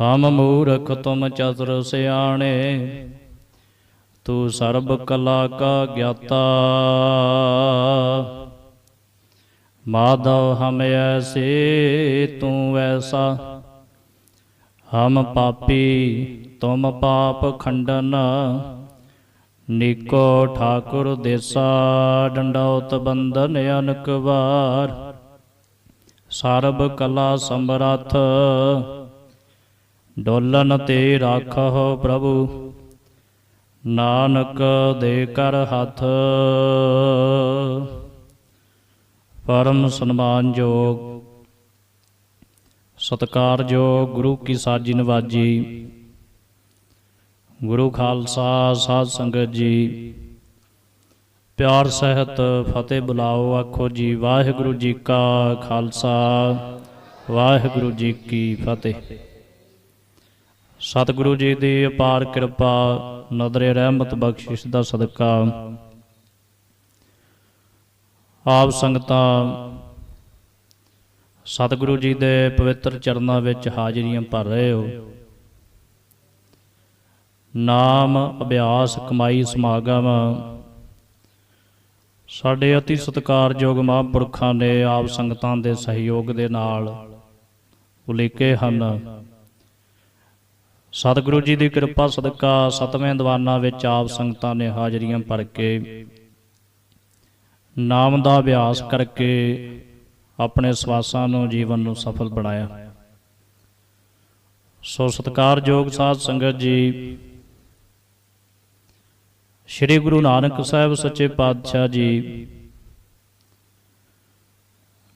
ਹਮ ਮੂਰਖ ਤੁਮ ਚਤੁਰ ਸਿਆਣੇ, ਤੂੰ ਸਰਬ ਕਲਾ ਕਾ ਗਿਆਤਾ। ਮਾਧਵ ਹਮ ਐਸੇ, ਤੂੰ ਵੈਸਾ। ਹਮ ਪਾਪੀ ਤੁਮ ਪਾਪ ਖੰਡਨ, ਨਿਕੋ ਠਾਕੁਰ ਦੇਸਾ ਡੰਡੌਤ ਬੰਦਨ ਅਨਕ ਵਾਰ ਸਰਬ ਕਲਾ ਸਮਰੱਥ ਡੋਲਨ ਤੇ ਰਾਖੋ ਪ੍ਰਭੂ। ਨਾਨਕ ਦੇ ਕਰ ਹੱਥ। ਪਰਮ ਸਨਮਾਨ ਸਨਮਾਨਯੋਗ ਸਤਿਕਾਰਯੋਗ ਗੁਰੂ ਕੀ ਸਾਜੀ ਨਵਾਜੀ ਗੁਰੂ ਖਾਲਸਾ ਸਾਧ ਸੰਗਤ ਜੀ। ਪਿਆਰ ਸਹਿਤ ਫਤਿਹ ਬੁਲਾਓ ਆਖੋ ਜੀ। ਵਾਹਿਗੁਰੂ ਜੀ ਕਾ ਖਾਲਸਾ। ਵਾਹਿਗੁਰੂ ਜੀ ਕੀ ਫਤਿਹ। ਸਤਿਗੁਰੂ ਜੀ ਦੀ ਅਪਾਰ ਕਿਰਪਾ, ਨਦਰੇ ਰਹਿਮਤ ਬਖਸ਼ਿਸ਼ ਦਾ ਸਦਕਾ। ਆਪ ਸੰਗਤਾਂ, ਸਤਿਗੁਰੂ ਜੀ ਦੇ ਪਵਿੱਤਰ ਚਰਨਾਂ ਵਿੱਚ ਹਾਜ਼ਰੀਆਂ ਭਰ ਰਹੇ ਹੋ। ਨਾਮ, ਅਭਿਆਸ, ਕਮਾਈ, ਸਮਾਗਮ, ਸਾਡੇ ਅਤੀ ਸਤਿਕਾਰਯੋਗ ਮਹਾਂਪੁਰਖਾਂ ਨੇ ਆਪ ਸੰਗਤਾਂ ਦੇ ਸਹਿਯੋਗ ਦੇ ਨਾਲ ਉਲੀਕੇ ਹਨ। ਸਤਿਗੁਰੂ ਜੀ ਦੀ ਕਿਰਪਾ, ਸਦਕਾ, ਸਤਵੇਂ ਦੀਵਾਨਾਂ ਵਿੱਚ ਆਪ ਸੰਗਤਾਂ ਨੇ ਹਾਜ਼ਰੀਆਂ ਭਰ ਕੇ ਨਾਮ ਦਾ ਅਭਿਆਸ ਕਰਕੇ ਆਪਣੇ ਸਵਾਸਾਂ ਨੂੰ, ਜੀਵਨ ਨੂੰ ਸਫਲ ਬਣਾਇਆ। ਸੋ ਸਤਿਕਾਰਯੋਗ ਸਾਧ ਸੰਗਤ ਜੀ, ਸ੍ਰੀ ਗੁਰੂ ਨਾਨਕ ਸਾਹਿਬ ਸੱਚੇ ਪਾਤਸ਼ਾਹ ਜੀ,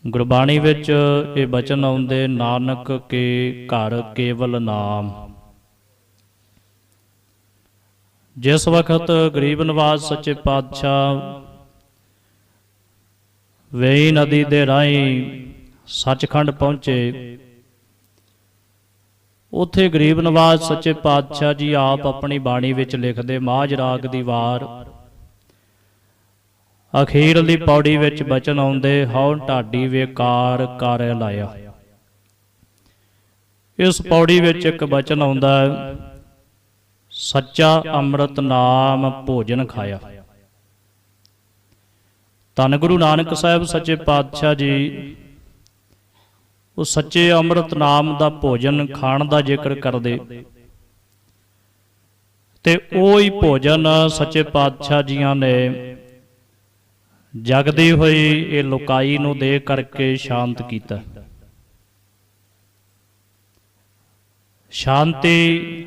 ਗੁਰਬਾਣੀ ਵਿੱਚ ਇਹ ਬਚਨ ਆਉਂਦੇ, ਨਾਨਕ ਕੇ ਘਰ ਕੇਵਲ ਨਾਮ। ਜਿਸ ਵਕਤ ਗਰੀਬ ਨਵਾਜ਼ ਸੱਚੇ ਪਾਤਸ਼ਾਹ ਵੇਈ ਨਦੀ ਦੇ ਰਾਹੀਂ ਸੱਚਖੰਡ ਪਹੁੰਚੇ, ਉੱਥੇ ਗਰੀਬ ਨਵਾਜ਼ ਸੱਚੇ ਪਾਤਸ਼ਾਹ ਜੀ ਆਪ ਆਪਣੀ ਬਾਣੀ ਵਿੱਚ ਲਿਖਦੇ, ਮਾਝ ਰਾਗ ਦੀ ਵਾਰ ਅਖੀਰਲੀ ਪੌੜੀ ਵਿੱਚ ਬਚਨ ਆਉਂਦੇ ਹਉ ਢਾਡੀ ਵੇਕਾਰ ਕਰ ਲਾਇਆ। ਇਸ ਪੌੜੀ ਵਿੱਚ ਇੱਕ ਬਚਨ ਆਉਂਦਾ ਹੈ ਸੱਚਾ ਅੰਮ੍ਰਿਤ ਨਾਮ ਭੋਜਨ ਖਾਇਆ। ਧੰਨ ਗੁਰੂ ਨਾਨਕ ਸਾਹਿਬ ਸੱਚੇ ਪਾਤਸ਼ਾਹ ਜੀ, ਉਹ ਸੱਚੇ ਅੰਮ੍ਰਿਤ ਨਾਮ ਦਾ ਭੋਜਨ ਖਾਣ ਦਾ ਜ਼ਿਕਰ ਕਰਦੇ। ਤੇ ਉਹ ਹੀ ਭੋਜਨ ਸੱਚੇ ਪਾਤਸ਼ਾਹ ਜੀਆਂ ਨੇ ਜਗਦੀ ਹੋਈ ਇਹ ਲੋਕਾਈ ਨੂੰ ਦੇ ਕਰਕੇ ਸ਼ਾਂਤ ਕੀਤਾ। ਸ਼ਾਂਤੀ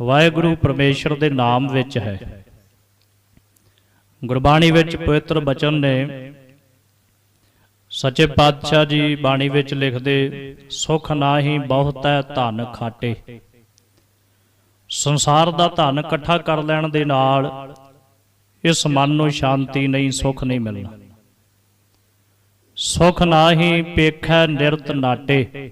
ਵਾਹਿਗੁਰੂ ਪਰਮੇਸ਼ਰ ਦੇ ਨਾਮ ਵਿੱਚ ਹੈ। ਗੁਰਬਾਣੀ ਵਿੱਚ ਪਵਿੱਤਰ ਬਚਨ ਨੇ ਸੱਚੇ ਪਾਤਸ਼ਾਹ ਜੀ ਬਾਣੀ ਵਿੱਚ ਲਿਖਦੇ, ਸੁਖ ਨਾਹੀ ਬਹੁਤੈ ਧਨ ਖਾਟੇ। ਸੰਸਾਰ ਦਾ ਧਨ ਇਕੱਠਾ ਕਰ ਲੈਣ ਦੇ ਨਾਲ ਇਸ ਮਨ ਨੂੰ ਸ਼ਾਂਤੀ ਨਹੀਂ, ਸੁਖ ਨਹੀਂ ਮਿਲਣਾ। ਸੁਖ ਨਾਹੀ ਪੇਖੈ ਨਿਰਤ ਨਾਟੇ।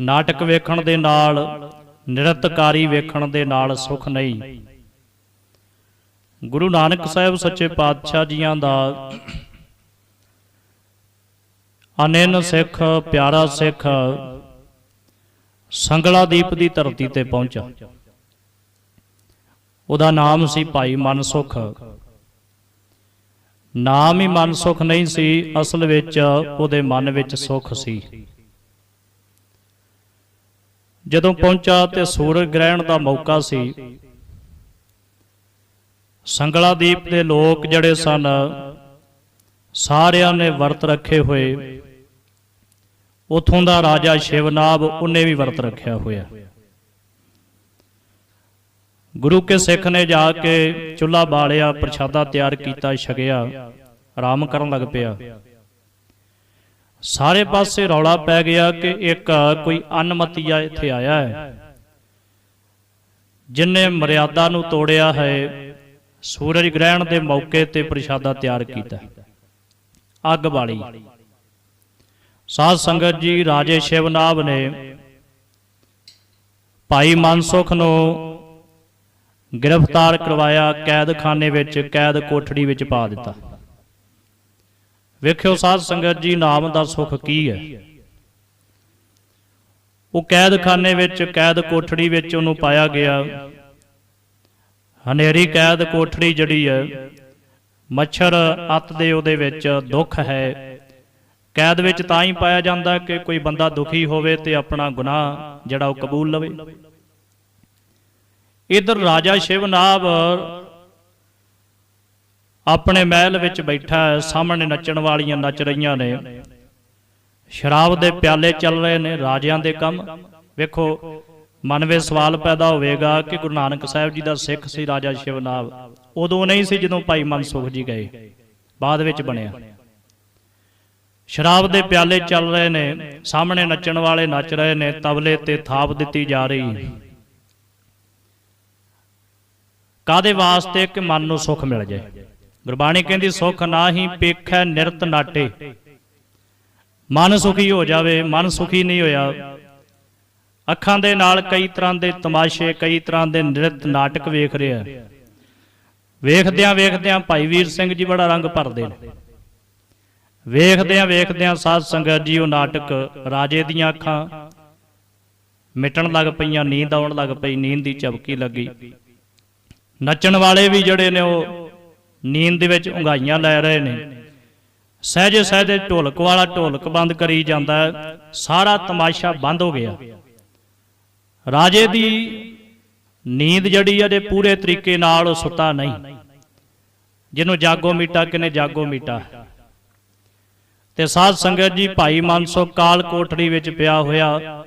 ਨਾਟਕ ਵੇਖਣ ਦੇ ਨਾਲ ਨਿਰਤਕਾਰੀ ਵੇਖਣ ਦੇ ਨਾਲ ਸੁਖ ਨਹੀਂ। ਗੁਰੂ ਨਾਨਕ ਸਾਹਿਬ ਸੱਚੇ ਪਾਤਸ਼ਾਹ ਜੀਆਂ ਦਾ ਅਨੇਨ ਸਿੱਖ, ਪਿਆਰਾ ਸਿੱਖ ਸੰਗਲਾ ਦੀਪ ਦੀ ਧਰਤੀ ਤੇ ਪਹੁੰਚਾ। ਉਹਦਾ ਨਾਮ ਸੀ ਭਾਈ ਮਨਸੁਖ। ਨਾਮ ਹੀ ਮਨਸੁਖ ਨਹੀਂ ਸੀ, ਅਸਲ ਵਿੱਚ ਉਹਦੇ ਮਨ ਵਿੱਚ ਸੁਖ ਸੀ। ਜਦੋਂ ਪਹੁੰਚਾ ਤੇ ਸੂਰਜ ਗ੍ਰਹਿਣ ਦਾ ਮੌਕਾ ਸੀ। ਸੰਗਲਾ ਦੀਪ ਦੇ ਲੋਕ ਜਿਹੜੇ ਸਨ ਸਾਰਿਆਂ ਨੇ ਵਰਤ ਰੱਖੇ ਹੋਏ। ਉਥੋਂ ਦਾ ਰਾਜਾ ਸ਼ਿਵਨਾਬ ਉਹਨੇ ਵੀ ਵਰਤ ਰੱਖਿਆ ਹੋਇਆ। ਗੁਰੂ ਕੇ ਸਿੱਖ ਨੇ ਜਾ ਕੇ ਚੁੱਲ੍ਹਾ ਬਾਲਿਆ ਪ੍ਰਸ਼ਾਦਾ ਤਿਆਰ ਕੀਤਾ ਛਕਿਆ ਆਰਾਮ ਕਰਨ ਲੱਗ ਪਿਆ। ਸਾਰੇ ਪਾਸੇ ਰੌਲਾ ਪੈ ਗਿਆ ਕਿ ਇੱਕ ਕੋਈ ਅਨਮਤੀਆ ਇੱਥੇ ਆਇਆ ਹੈ। ਜਿਨੇ ਮਰਿਆਦਾ ਨੂੰ ਤੋੜਿਆ ਹੈ, ਸੂਰਜ ਗ੍ਰਹਿਣ ਦੇ ਮੌਕੇ ਤੇ ਪ੍ਰਸ਼ਾਦਾ ਤਿਆਰ ਕੀਤਾ। ਅੱਗ ਵਾਲੀ ਸਾਧ ਸੰਗਤ ਜੀ, ਰਾਜੇ ਸ਼ਿਵਨਾਬ ਨੇ ਭਾਈ ਮਨਸੁਖ ਨੂੰ ਗ੍ਰਿਫਤਾਰ ਕਰਵਾਇਆ, ਕੈਦਖਾਨੇ ਵਿੱਚ ਕੈਦ ਕੋਠੜੀ ਵਿੱਚ ਪਾ ਦਿੱਤਾ। ਵੇਖਿਓ ਸਾਧ ਸੰਗਤ ਜੀ, ਨਾਮ ਦਾ ਸੁਖ ਕੀ ਹੈ? ਉਹ ਕੈਦਖਾਨੇ ਵਿੱਚ, ਕੈਦ ਕੋਠੜੀ ਵਿੱਚ ਉਹਨੂੰ ਪਾਇਆ ਗਿਆ। ਹਨੇਰੀ ਕੈਦ ਕੋਠੜੀ ਜਿਹੜੀ ਹੈ, ਮੱਛਰ ਅੱਤ ਦੇ ਉਹਦੇ ਵਿੱਚ ਦੁੱਖ ਹੈ। ਕੈਦ ਵਿੱਚ ਤਾਂ ਹੀ ਪਾਇਆ ਜਾਂਦਾ ਕਿ ਕੋਈ ਬੰਦਾ ਦੁਖੀ ਹੋਵੇ ਤੇ ਆਪਣਾ ਗੁਨਾਹ ਜਿਹੜਾ ਉਹ ਕਬੂਲ ਲਵੇ। ਇਧਰ ਰਾਜਾ ਸ਼ਿਵਨਾਭ ਆਪਣੇ ਮਹਿਲ ਵਿੱਚ ਬੈਠਾ ਸਾਹਮਣੇ ਨੱਚਣ ਵਾਲੀਆਂ ਨੱਚ ਰਹੀਆਂ ਨੇ। ਸ਼ਰਾਬ ਦੇ ਪਿਆਲੇ ਚੱਲ ਰਹੇ ਨੇ, ਰਾਜਿਆਂ ਦੇ ਕੰਮ। ਵੇਖੋ ਮਨ ਵਿੱਚ ਸਵਾਲ ਪੈਦਾ ਹੋਵੇਗਾ ਕਿ ਗੁਰੂ ਨਾਨਕ ਸਾਹਿਬ ਜੀ ਦਾ ਸਿੱਖ ਸੀ ਰਾਜਾ ਸ਼ਿਵਨਾਭ ਉਦੋਂ ਨਹੀਂ ਸੀ ਜਦੋਂ ਭਾਈ ਮਨਸੁਖ ਜੀ ਗਏ। ਬਾਅਦ ਵਿੱਚ ਬਣਿਆ। ਸ਼ਰਾਬ ਦੇ ਪਿਆਲੇ ਚੱਲ ਰਹੇ ਨੇ, ਸਾਹਮਣੇ ਨੱਚਣ ਵਾਲੇ ਨੱਚ ਰਹੇ ਨੇ, ਤਬਲੇ ਤੇ ਥਾਪ ਦਿੱਤੀ ਜਾ ਰਹੀ। ਕਾਦੇ ਵਾਸਤੇ ਕਿ ਮਨ ਨੂੰ ਸੁੱਖ ਮਿਲ ਜਾਏ? ਗੁਰਬਾਣੀ ਕਹਿੰਦੀ ਸੁੱਖ ਨਾਹੀ ਪੇਖੈ ਨਿਰਤ ਨਾਟੇ। ਮਨ ਸੁਖੀ ਹੋ ਜਾਵੇ ਮਨ ਸੁਖੀ ਨਹੀਂ ਹੋਇਆ। ਅੱਖਾਂ ਦੇ ਨਾਲ ਕਈ ਤਰ੍ਹਾਂ ਦੇ ਤਮਾਸ਼ੇ ਕਈ ਤਰ੍ਹਾਂ ਦੇ ਨ੍ਰਿਤ ਨਾਟਕ ਵੇਖ ਰਿਹਾ। ਵੇਖਦਿਆਂ ਵੇਖਦਿਆਂ ਭਾਈ ਵੀਰ ਸਿੰਘ ਜੀ ਬੜਾ ਰੰਗ ਭਰਦੇ ਨੇ। ਵੇਖਦਿਆਂ ਵੇਖਦਿਆਂ ਸਾਧ ਸੰਗਤ ਜੀ ਉਹ ਨਾਟਕ ਰਾਜੇ ਦੀਆਂ ਅੱਖਾਂ ਮਿਟਣ ਲੱਗ ਪਈਆਂ ਨੀਂਦ ਆਉਣ ਲੱਗ ਪਈ ਨੀਂਦ ਦੀ ਝਪਕੀ ਲੱਗੀ। ਨੱਚਣ ਵਾਲੇ ਵੀ ਜਿਹੜੇ ਨੇ ਉਹ ਨੀਂਦ ਦੇ ਵਿੱਚ ਉਂਘਾਈਆਂ ਲੈ ਰਹੇ ਨੇ। ਸਹਿਜੇ ਸਹਿਜੇ ਢੋਲਕ ਵਾਲਾ ਢੋਲਕ ਬੰਦ ਕਰੀ ਜਾਂਦਾ ਹੈ। ਸਾਰਾ ਤਮਾਸ਼ਾ ਬੰਦ ਹੋ ਗਿਆ। ਰਾਜੇ ਦੀ ਨੀਂਦ ਜਿਹੜੀ ਆ ਪੂਰੇ ਤਰੀਕੇ ਨਾਲ ਉਹ ਸੁੱਤਾ ਨਹੀਂ। ਜਿਹਨੂੰ ਜਾਗੋ ਮੀਟਾ ਕਿਨੇ ਜਾਗੋ ਮੀਟਾ। ਤੇ ਸਾਧ ਸੰਗਤ ਜੀ ਭਾਈ ਮਨਸੋ ਕਾਲ ਕੋਠੜੀ ਵਿੱਚ ਪਿਆ ਹੋਇਆ।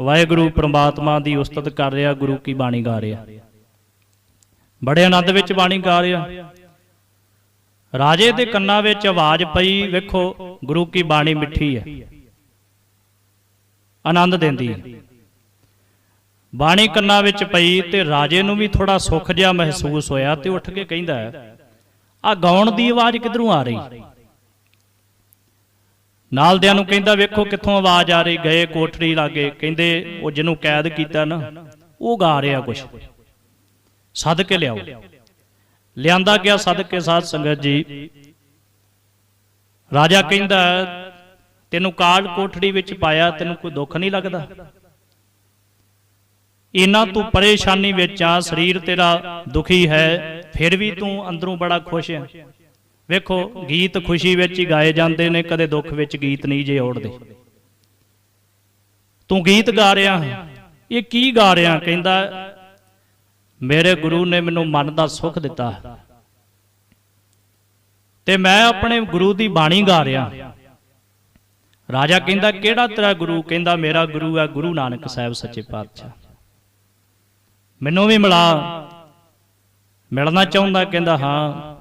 ਵਾਹਿਗੁਰੂ ਪ੍ਰਮਾਤਮਾ ਦੀ ਉਸਤਤ ਕਰ ਰਿਹਾ, ਗੁਰੂ ਕੀ ਬਾਣੀ ਗਾ ਰਿਹਾ। ਬੜੇ ਆਨੰਦ ਵਿੱਚ ਬਾਣੀ ਗਾ ਰਿਹਾ। ਰਾਜੇ ਦੇ ਕੰਨਾਂ ਵਿੱਚ ਆਵਾਜ਼ ਪਈ, ਵੇਖੋ, ਗੁਰੂ ਕੀ ਬਾਣੀ ਮਿੱਠੀ ਹੈ। ਆਨੰਦ ਦਿੰਦੀ ਹੈ। ਬਾਣੀ ਕੰਨਾਂ ਵਿੱਚ ਪਈ ਤੇ ਰਾਜੇ ਨੂੰ ਵੀ ਥੋੜਾ ਸੁੱਖ ਜਿਹਾ ਮਹਿਸੂਸ ਹੋਇਆ ਤੇ ਉੱਠ ਕੇ ਕਹਿੰਦਾ, ਆ ਗਾਉਣ ਦੀ ਆਵਾਜ਼ ਕਿੱਧਰੋਂ ਆ ਰਹੀ? ਨਾਲਦਿਆਂ ਨੂੰ ਕਹਿੰਦਾ, ਵੇਖੋ ਕਿੱਥੋਂ ਆਵਾਜ਼ ਆ ਰਹੀ, ਗਏ ਕੋਠੜੀ ਲਾਗੇ। ਕਹਿੰਦੇ, ਉਹ ਜਿਹਨੂੰ ਕੈਦ ਕੀਤਾ ਨਾ, ਉਹ ਗਾ ਰਿਹਾ ਕੁਛ। ਸੱਦ ਕੇ ਲਿਆਓ। ਲਿਆਂਦਾ ਗਿਆ ਸੱਦ ਕੇ ਸਾਧ ਸੰਗਤ ਜੀ। ਰਾਜਾ ਕਹਿੰਦਾ, ਤੈਨੂੰ ਕਾਲ ਕੋਠੜੀ ਵਿੱਚ ਪਾਇਆ, ਤੈਨੂੰ ਕੋਈ ਦੁੱਖ ਨਹੀਂ ਲੱਗਦਾ? ਇਨਾ ਤੂੰ ਪਰੇਸ਼ਾਨੀ ਵਿੱਚ ਆ, ਸਰੀਰ ਤੇਰਾ ਦੁਖੀ ਹੈ, ਫਿਰ ਵੀ ਤੂੰ ਅੰਦਰੋਂ ਬੜਾ ਖੁਸ਼ ਹੈ ਵੇਖੋ, ਗੀਤ ਖੁਸ਼ੀ ਵਿੱਚ ਹੀ ਗਾਏ ਜਾਂਦੇ ਨੇ, ਕਦੇ ਦੁੱਖ ਵਿੱਚ ਗੀਤ ਨਹੀਂ ਜੇ ਓੜਦੇ ਤੂੰ ਗੀਤ ਗਾ ਰਿਹਾ ਇਹ ਕੀ ਗਾ ਰਿਹਾ? ਕਹਿੰਦਾ ਮੇਰੇ ਗੁਰੂ ਨੇ ਮੈਨੂੰ ਮਨ ਦਾ ਸੁੱਖ ਦਿੱਤਾ। ਤੇ ਮੈਂ ਆਪਣੇ ਗੁਰੂ ਦੀ ਬਾਣੀ ਗਾ ਰਿਹਾ। ਰਾਜਾ ਕਹਿੰਦਾ, ਕਿਹੜਾ ਤੇਰਾ ਗੁਰੂ? ਕਹਿੰਦਾ, ਮੇਰਾ ਗੁਰੂ ਹੈ ਗੁਰੂ ਨਾਨਕ ਸਾਹਿਬ ਸੱਚੇ ਪਾਤਸ਼ਾਹ। ਮੈਨੂੰ ਵੀ ਮਿਲਾ। ਮਿਲਣਾ ਚਾਹੁੰਦਾ, ਕਹਿੰਦਾ, ਹਾਂ।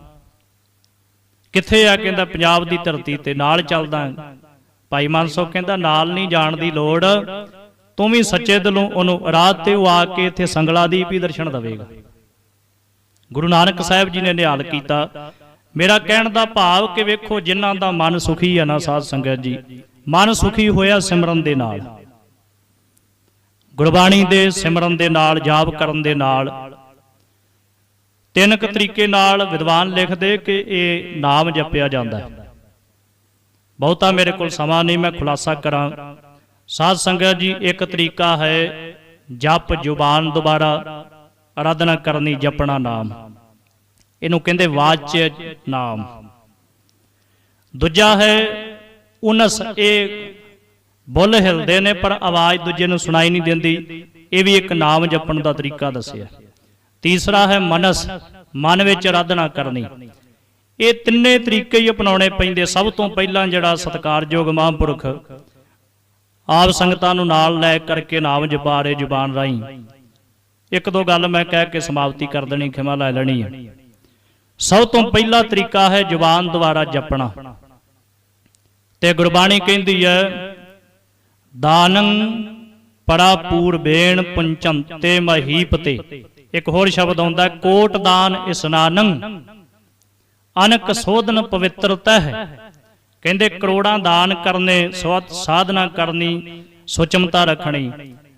ਕਿੱਥੇ ਆ? ਕਹਿੰਦਾ, ਪੰਜਾਬ ਦੀ ਧਰਤੀ ਤੇ ਨਾਲ ਚੱਲਦਾ ਭਾਈ ਮਾਨਸੋ ਕਹਿੰਦਾ, ਨਾਲ ਨਹੀਂ ਜਾਣ ਦੀ ਲੋੜ। ਤੂੰ ਵੀ ਸੱਚੇ ਦਿਲੋਂ ਉਹਨੂੰ ਰਾਤ ਤੇ ਉਹ ਆ ਕੇ ਇੱਥੇ ਸੰਗਲਾ ਦੀਪ ਹੀ ਦਰਸ਼ਨ ਦੇਵੇਗਾ। ਗੁਰੂ ਨਾਨਕ ਸਾਹਿਬ ਜੀ ਨੇ ਨਿਹਾਲ ਕੀਤਾ, ਮੇਰਾ ਕਹਿਣ ਦਾ ਭਾਵ ਕਿ ਵੇਖੋ ਜਿਨ੍ਹਾਂ ਦਾ ਮਨ ਸੁਖੀ ਹੈ ਨਾ ਸਾਧ ਸੰਗਤ ਜੀ, ਮਨ ਸੁਖੀ ਹੋਇਆ ਸਿਮਰਨ ਦੇ ਨਾਲ। ਗੁਰਬਾਣੀ ਦੇ ਸਿਮਰਨ ਦੇ ਨਾਲ, ਜਾਪ ਕਰਨ ਦੇ ਨਾਲ। ਤਿੰਨ ਕੁ ਤਰੀਕੇ ਨਾਲ ਵਿਦਵਾਨ ਲਿਖਦੇ ਕਿ ਇਹ ਨਾਮ ਜਪਿਆ ਜਾਂਦਾ ਹੈ। ਬਹੁਤਾ ਮੇਰੇ ਕੋਲ ਸਮਾਂ ਨਹੀਂ, ਮੈਂ ਖੁਲਾਸਾ ਕਰਾਂ। ਸਾਧ ਸੰਗਤ ਜੀ, ਇੱਕ ਤਰੀਕਾ ਹੈ, ਜਪ ਜ਼ੁਬਾਨ ਦੁਬਾਰਾ ਆਰਾਧਨਾ ਕਰਨੀ ਜਪਣਾ ਨਾਮ। ਇਹਨੂੰ ਕਹਿੰਦੇ ਵਾਚਯ ਨਾਮ। ਦੂਜਾ ਹੈ, ਉਨਸ ਇਹ ਬੁੱਲ ਹਿਲਦੇ ਨੇ, ਪਰ ਆਵਾਜ਼ ਦੂਜੇ ਨੂੰ ਸੁਣਾਈ ਨਹੀਂ ਦਿੰਦੀ। ਇਹ ਵੀ ਇੱਕ ਨਾਮ ਜਪਣ ਦਾ ਤਰੀਕਾ ਦੱਸਿਆ। ਤੀਸਰਾ ਹੈ, ਮਨਸ, ਮਨ ਵਿੱਚ ਆਰਾਧਨਾ ਕਰਨੀ। ਇਹ ਤਿੰਨੇ ਤਰੀਕੇ ਹੀ ਅਪਣਾਉਣੇ ਪੈਂਦੇ। ਸਭ ਤੋਂ ਪਹਿਲਾਂ ਜਿਹੜਾ ਸਤਕਾਰਯੋਗ ਮਹਾਂਪੁਰਖ ਆਪ ਸੰਗਤਾਂ ਨੂੰ ਨਾਲ ਲੈ ਕਰਕੇ ਨਾਮ ਜਪਾ ਰਹੇ ਜ਼ੁਬਾਨ ਰਾਹੀਂ। ਇੱਕ ਦੋ ਗੱਲ ਮੈਂ ਕਹਿ ਕੇ ਸਮਾਪਤੀ ਕਰ ਦੇਣੀ, ਖਿਮਾ ਲੈ ਲੈਣੀ ਹੈ ਸਭ ਤੋਂ ਪਹਿਲਾ ਤਰੀਕਾ ਹੈ ਜ਼ੁਬਾਨ ਦੁਆਰਾ ਜਪਣਾ। ਤੇ ਗੁਰਬਾਣੀ ਕਹਿੰਦੀ ਹੈ, ਦਾਨੰ ਪਰਾਪੂਰ ਬੇਣ ਪੁੰਚੰਤੇ ਮਹੀਪਤੇ। ਇੱਕ ਹੋਰ ਸ਼ਬਦ ਆਉਂਦਾ ਕੋਟ ਦਾਨ ਇਸਨਾਨੰ। ਅਨਕ ਸੋਧਨ ਪਵਿੱਤਰਤਾ ਹੈ ਕਹਿੰਦੇ ਕਰੋੜਾਂ ਦਾਨ ਕਰਨੇ ਸਵਤ ਸਾਧਨਾ ਕਰਨੀ ਸੁਚਮਤਾ ਰੱਖਣੀ।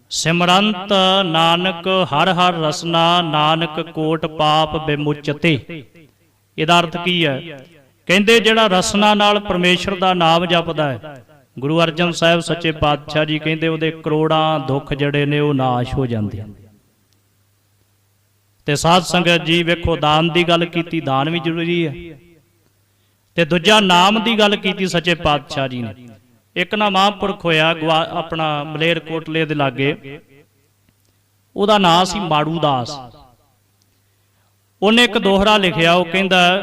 ਸਿਮਰੰਤ ਨਾਨਕ ਹਰ ਹਰ ਰਸਨਾ ਨਾਨਕ ਕੋਟ ਪਾਪ ਬਿਮੁਚਤੇ। ਇਹਦਾ ਅਰਥ ਕੀ ਹੈ? ਕਹਿੰਦੇ ਜਿਹੜਾ ਰਸਨਾ ਨਾਲ ਪਰਮੇਸ਼ਰ ਦਾ ਨਾਮ ਜਪਦਾ ਹੈ ਗੁਰੂ ਅਰਜਨ ਸਾਹਿਬ ਸੱਚੇ ਪਾਤਸ਼ਾਹ ਜੀ ਕਹਿੰਦੇ ਉਹਦੇ ਕਰੋੜਾਂ ਦੁੱਖ ਜਿਹੜੇ ਨੇ ਉਹ ਨਾਸ਼ ਹੋ ਜਾਂਦੇ ਤੇ ਸਾਧ ਸੰਗਤ ਜੀ ਵੇਖੋ ਦਾਨ ਦੀ ਗੱਲ ਕੀਤੀ ਦਾਨ ਵੀ ਜ਼ਰੂਰੀ ਹੈ। ਤੇ ਦੂਜਾ ਨਾਮ ਦੀ ਗੱਲ ਕੀਤੀ ਸੱਚੇ ਪਾਤਸ਼ਾਹ ਜੀ ਨੇ। ਇੱਕ ਨਾ ਮਹਾਂਪੁਰਖ ਹੋਇਆ ਗਵਾ- ਆਪਣਾ ਮਲੇਰ ਕੋਟਲੇ ਦੇ ਲਾਗੇ। ਉਹਦਾ ਨਾਂ ਸੀ ਮਾੜੂ ਦਾਸ। ਉਹਨੇ ਇੱਕ ਦੋਹਰਾ ਲਿਖਿਆ, ਉਹ ਕਹਿੰਦਾ,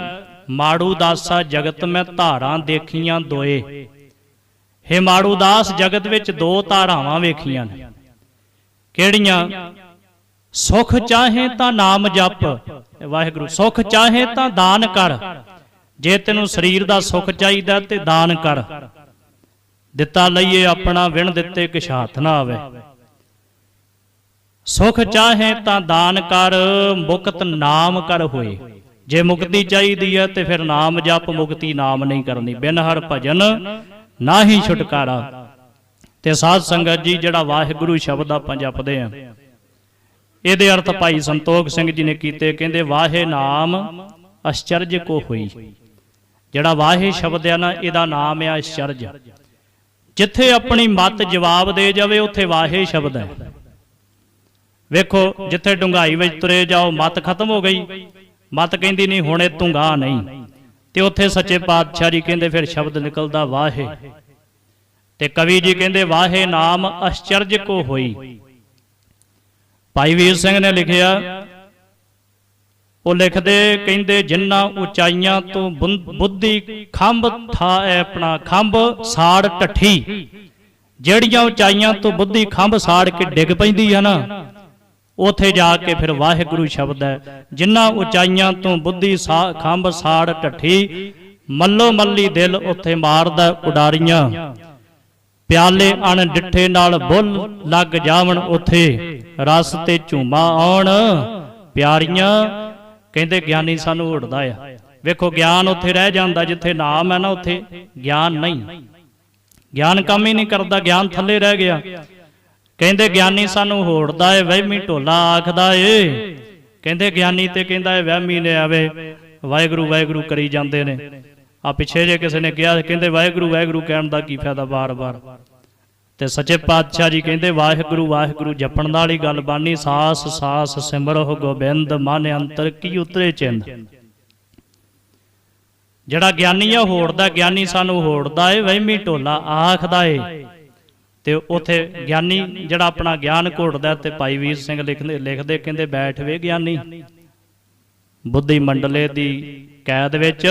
ਮਾੜੂ ਦਾਸਾ ਜਗਤ ਮੈਂ ਧਾਰਾਂ ਦੇਖੀਆਂ ਦੋਏ। ਹੇ ਮਾੜੂ ਦਾਸ, ਜਗਤ ਵਿੱਚ ਦੋ ਧਾਰਾਵਾਂ ਵੇਖੀਆਂ ਨੇ। ਕਿਹੜੀਆਂ? ਸੁਖ ਚਾਹੇ ਤਾਂ ਨਾਮ ਜਪ। ਵਾਹਿਗੁਰੂ, ਸੁਖ ਚਾਹੇ ਤਾਂ ਦਾਨ ਕਰ। ਜੇ ਤੈਨੂੰ ਸਰੀਰ ਦਾ ਸੁੱਖ ਚਾਹੀਦਾ ਤੇ ਦਾਨ ਕਰ। ਦਿੱਤਾ ਲਈਏ ਆਪਣਾ ਵਿਣ ਦਿੱਤੇ ਕਿਛ ਹੱਥ ਨਾ ਆਵੇ। ਸੁਖ ਚਾਹੇ ਤਾਂ ਦਾਨ ਕਰ, ਮੁਕਤ ਨਾਮ ਕਰ ਹੋਏ। ਜੇ ਮੁਕਤੀ ਚਾਹੀਦੀ ਹੈ ਤੇ ਫਿਰ ਨਾਮ ਜਪ, ਮੁਕਤੀ ਨਾਮ ਨਹੀਂ ਕਰਨੀ। ਬਿਨ ਹਰ ਭਜਨ ਨਾਹੀ ਛੁਟਕਾਰਾ। ਤੇ ਸਾਧ ਸੰਗਤ ਜੀ, ਜਿਹੜਾ ਵਾਹਿਗੁਰੂ ਸ਼ਬਦ ਆਪਾਂ ਜਪਦੇ ਆ। ਇਹਦੇ ਅਰਥ ਭਾਈ ਸੰਤੋਖ ਸਿੰਘ ਜੀ ਨੇ ਕੀਤੇ, ਕਹਿੰਦੇ, ਵਾਹੇ ਨਾਮ, ਅਸ਼ਚਰਜ ਕੋ ਹੋਈ। ਜਿਹੜਾ ਵਾਹੇ ਸ਼ਬਦ ਆ ਨਾ, ਇਹਦਾ ਨਾਮ ਆ ਅਸ਼ਚਰਜ ਜਿੱਥੇ ਆਪਣੀ ਮਤ ਜਵਾਬ ਦੇ ਜਾਵੇ, ਉੱਥੇ ਵਾਹੇ ਸ਼ਬਦ ਹੈ। ਵੇਖੋ, ਜਿੱਥੇ ਡੁੰਗਾਈ ਵਿੱਚ ਤੁਰੇ ਜਾਓ, ਮਤ ਖਤਮ ਹੋ ਗਈ। ਮਤ ਕਹਿੰਦੀ ਨਹੀਂ, ਹੁਣੇ ਤੁੰਗਾ ਨਹੀਂ। ਤੇ ਉੱਥੇ ਸੱਚੇ ਪਾਤਸ਼ਾਹ ਜੀ ਕਹਿੰਦੇ, ਫਿਰ ਸ਼ਬਦ ਨਿਕਲਦਾ ਵਾਹੇ। ਤੇ ਕਵੀ ਜੀ ਕਹਿੰਦੇ, ਵਾਹੇ ਨਾਮ ਅਸ਼ਚਰਜ ਕੋ ਹੋਈ। ਭਾਈ ਵੀਰ ਸਿੰਘ ਨੇ ਲਿਖਿਆ ਉਹ ਲਿਖਦੇ, ਕਹਿੰਦੇ, ਜਿੰਨਾ ਉਚਾਈਆਂ ਤੋਂ ਬੁੱਧੀ ਖੰਭ ਥਾ ਆਪਣਾ ਖੰਭ ਸਾੜ ਟੱਠੀ ਜਿਹੜੀਆਂ ਉਚਾਈਆਂ ਤੋਂ ਬੁੱਧੀ ਖੰਭ ਸਾੜ ਕੇ ਡਿੱਗ ਪੈਂਦੀ ਹੈ ਨਾ, ਉਥੇ ਜਾ ਕੇ ਫਿਰ ਵਾਹਿਗੁਰੂ ਸ਼ਬਦ ਹੈ ਜਿੰਨਾ ਉਚਾਈਆਂ ਤੋਂ ਬੁੱਧੀ ਸਾ- ਖੰਭ ਸਾੜ ਟੱਠੀ ਮੱਲੋ ਮੱਲੀ ਦਿਲ ਉਥੇ ਮਾਰਦਾ ਉਡਾਰੀਆਂ। ਪਿਆਲੇ ਅਣ ਡਿੱਠੇ ਨਾਲ ਬੁੱਲ ਲੱਗ ਜਾਵਣ ਉਥੇ, ਰਸ ਤੇ ਝੂਮਾ ਆਉਣ, ਪਿਆਰੀਆਂ ਕਹਿੰਦੇ ਗਿਆਨੀ ਸਾਨੂੰ ਉੜਦਾ ਆ। ਵੇਖੋ, ਗਿਆਨ ਉੱਥੇ ਰਹਿ ਜਾਂਦਾ, ਜਿੱਥੇ ਨਾਮ ਹੈ ਨਾ ਉੱਥੇ ਗਿਆਨ ਨਹੀਂ। ਗਿਆਨ ਕੰਮ ਹੀ ਨਹੀਂ ਕਰਦਾ, ਗਿਆਨ ਥੱਲੇ ਰਹਿ ਗਿਆ। ਕਹਿੰਦੇ ਗਿਆਨੀ ਸਾਨੂੰ ਹੋੜਦਾ ਏ, ਵਹਿਮੀ ਢੋਲਾ ਆਖਦਾ ਏ। ਕਹਿੰਦੇ ਗਿਆਨੀ ਤੇ ਕਹਿੰਦਾ ਏ, ਵਹਿਮੀ ਨੇ ਆਵੇ। ਵਾਹਿਗੁਰੂ ਵਾਹਿਗੁਰੂ ਕਰੀ ਜਾਂਦੇ ਨੇ। ਆ ਪਿੱਛੇ ਜੇ ਕਿਸੇ ਨੇ ਕਿਹਾ, ਕਹਿੰਦੇ ਵਾਹਿਗੁਰੂ ਵਾਹਿਗੁਰੂ ਕਹਿਣ ਦਾ ਕੀ ਫਾਇਦਾ ਬਾਰ-ਬਾਰ? ਤੇ ਸੱਚੇ ਪਾਤਸ਼ਾਹ ਜੀ ਕਹਿੰਦੇ, ਵਾਹਿਗੁਰੂ ਵਾਹਿਗੁਰੂ, ਜਪਣ ਦਾ ਵਾਲੀ ਗੱਲ ਬਾਣੀ, ਸਾਸ ਸਾਸ, ਸਿਮਰਹੁ, ਗੋਬਿੰਦ, ਮਨ ਅੰਤਰ ਕੀ ਉਤਰੇ ਚਿੰਦ? ਜਿਹੜਾ ਗਿਆਨੀ ਆ ਹੋੜਦਾ, ਗਿਆਨੀ ਸਾਨੂੰ ਹੋੜਦਾ ਏ, ਵਹਿਮੀ ਢੋਲਾ ਆਖਦਾ ਏ। ਤੇ ਉਥੇ ਗਿਆਨੀ ਜਿਹੜਾ ਆਪਣਾ ਗਿਆਨ ਘੋੜਦਾ ਤੇ ਭਾਈ ਵੀਰ ਸਿੰਘ ਲਿਖਦੇ ਲਿਖਦੇ, ਕਹਿੰਦੇ, ਬੈਠ ਵੇ ਗਿਆਨੀ। ਬੁੱਧੀ ਮੰਡਲੇ ਦੀ ਕੈਦ ਵਿੱਚ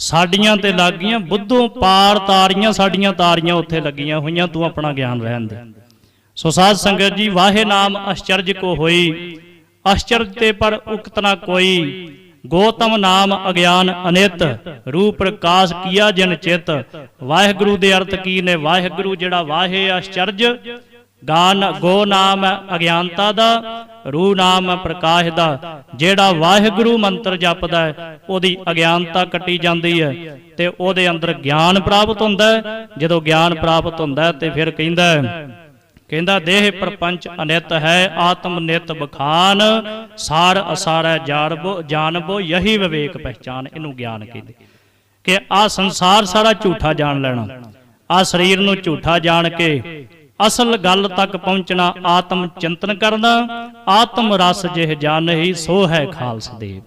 ਸਾਡੀਆਂ ਤੇ ਲੱਗੀਆਂ ਬੁੱਧੋਂ ਪਾਰ ਤਾਰੀਆਂ ਸਾਡੀਆਂ ਤਾਰੀਆਂ ਉੱਥੇ ਲੱਗੀਆਂ ਹੋਈਆਂ ਤੂੰ ਆਪਣਾ ਗਿਆਨ ਰਹਿਣ ਦੇ। ਸੋ ਸਾਧ ਸੰਗਤ ਜੀ ਵਾਹੇ ਨਾਮ ਅਸ਼ਚਰਜ ਕੋ ਹੋਈ ਅਸ਼ਚਰਜ ਤੇ ਪਰ ਉਕਤ ਨਾ ਕੋਈ। ਗੋਤਮ ਨਾਮ ਅਗਿਆਨ ਅਨਿਤ ਰੂਪ ਪ੍ਰਕਾਸ਼ ਕੀਆ ਜਨ ਚਿਤ। ਵਾਹਿਗੁਰੂ ਦੇ ਅਰਥ ਕੀ ਨੇ? ਵਾਹਿਗੁਰੂ ਜਿਹੜਾ ਵਾਹੇ ਅਸ਼ਚਰਜ ਗਾਨ ਗੋ ਨਾਮ ਹੈ ਅਗਿਆਨਤਾ ਦਾ ਰੂ ਨਾਮ ਪ੍ਰਕਾਸ਼ ਦਾ, ਜਿਹੜਾ ਵਾਹਿਗੁਰੂ ਮੰਤਰ ਜਪਦਾ ਹੈ, ਉਹਦੀ ਅਗਿਆਨਤਾ ਕੱਟੀ ਜਾਂਦੀ ਹੈ ਤੇ ਉਹਦੇ ਅੰਦਰ ਗਿਆਨ ਪ੍ਰਾਪਤ ਹੁੰਦਾ ਜਦੋਂ ਗਿਆਨ ਪ੍ਰਾਪਤ ਹੁੰਦਾ ਤੇ ਫਿਰ ਕਹਿੰਦਾ ਕਹਿੰਦਾ ਦੇਹ ਪ੍ਰਪੰਚ ਅਨਿਤ ਹੈ, ਆਤਮ ਨਿਤ ਬਖਾਨ, ਸਾਰ ਅਸਾਰੈ ਜਾਣਬੋ ਜਾਣਬੋ ਯਹੀ ਵਿਵੇਕ ਪਹਿਚਾਨ, ਇਹਨੂੰ ਗਿਆਨ ਕਹਿੰਦੇ। ਕਿ ਆ ਸੰਸਾਰ ਸਾਰਾ ਝੂਠਾ ਜਾਣ ਲੈਣਾ ਆ ਸਰੀਰ ਨੂੰ ਝੂਠਾ ਜਾਣ ਕੇ ਅਸਲ ਗੱਲ ਤੱਕ ਪਹੁੰਚਣਾ ਆਤਮ ਚਿੰਤਨ ਕਰਨਾ, ਆਤਮ ਰਸ ਜਿਹ ਜਾਣਹੀ ਸੋ ਹੈ ਖਾਲਸ ਦੇਵ।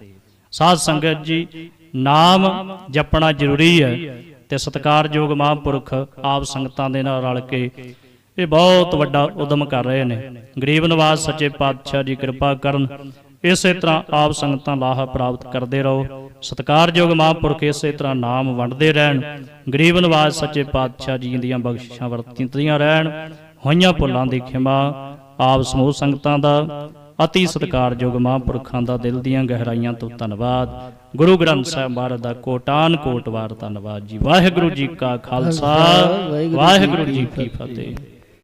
ਸਾਧ ਸੰਗਤ ਜੀ, ਨਾਮ ਜਪਣਾ ਜ਼ਰੂਰੀ ਹੈ ਤੇ ਸਤਿਕਾਰਯੋਗ ਮਹਾਂਪੁਰਖ ਆਪ ਸੰਗਤਾਂ ਦੇ ਨਾਲ ਰਲ ਕੇ ਇਹ ਬਹੁਤ ਵੱਡਾ ਉਦਮ ਕਰ ਰਹੇ ਨੇ। ਗਰੀਬ ਨਿਵਾਜ਼ ਸੱਚੇ ਪਾਤਸ਼ਾਹ ਜੀ ਕਿਰਪਾ ਕਰਨ ਇਸੇ ਤਰ੍ਹਾਂ ਆਪ ਸੰਗਤਾਂ ਲਾਹਾ ਪ੍ਰਾਪਤ ਕਰਦੇ ਰਹੋ। ਸਤਿਕਾਰਯੋਗ ਮਹਾਂਪੁਰਖ ਇਸੇ ਤਰ੍ਹਾਂ ਨਾਮ ਵੰਡਦੇ ਰਹਿਣ। ਗਰੀਬ ਨਿਵਾਜ਼ ਸੱਚੇ ਪਾਤਸ਼ਾਹ ਜੀ ਦੀਆਂ ਬਖਸ਼ਿਸ਼ਾਂ ਵਰਤਦੀਆਂ ਰਹਿਣ। ਹੋਈਆਂ ਭੁੱਲਾਂ ਦੀ ਖਿਮਾ ਆਪ ਸਮੂਹ ਸੰਗਤਾਂ ਦਾ ਅਤੀ ਸਤਿਕਾਰਯੋਗ ਮਹਾਂਪੁਰਖਾਂ ਦਾ ਦਿਲ ਦੀਆਂ ਗਹਿਰਾਈਆਂ ਤੋਂ ਧੰਨਵਾਦ। ਗੁਰੂ ਗ੍ਰੰਥ ਸਾਹਿਬ ਮਹਾਰਾਜ ਦਾ ਕੋਟਾਨ ਕੋਟ ਵਾਰ ਧੰਨਵਾਦ ਜੀ। ਵਾਹਿਗੁਰੂ ਜੀ ਕਾ ਖਾਲਸਾ ਵਾਹਿਗੁਰੂ ਜੀ ਕੀ ਫਤਿਹ।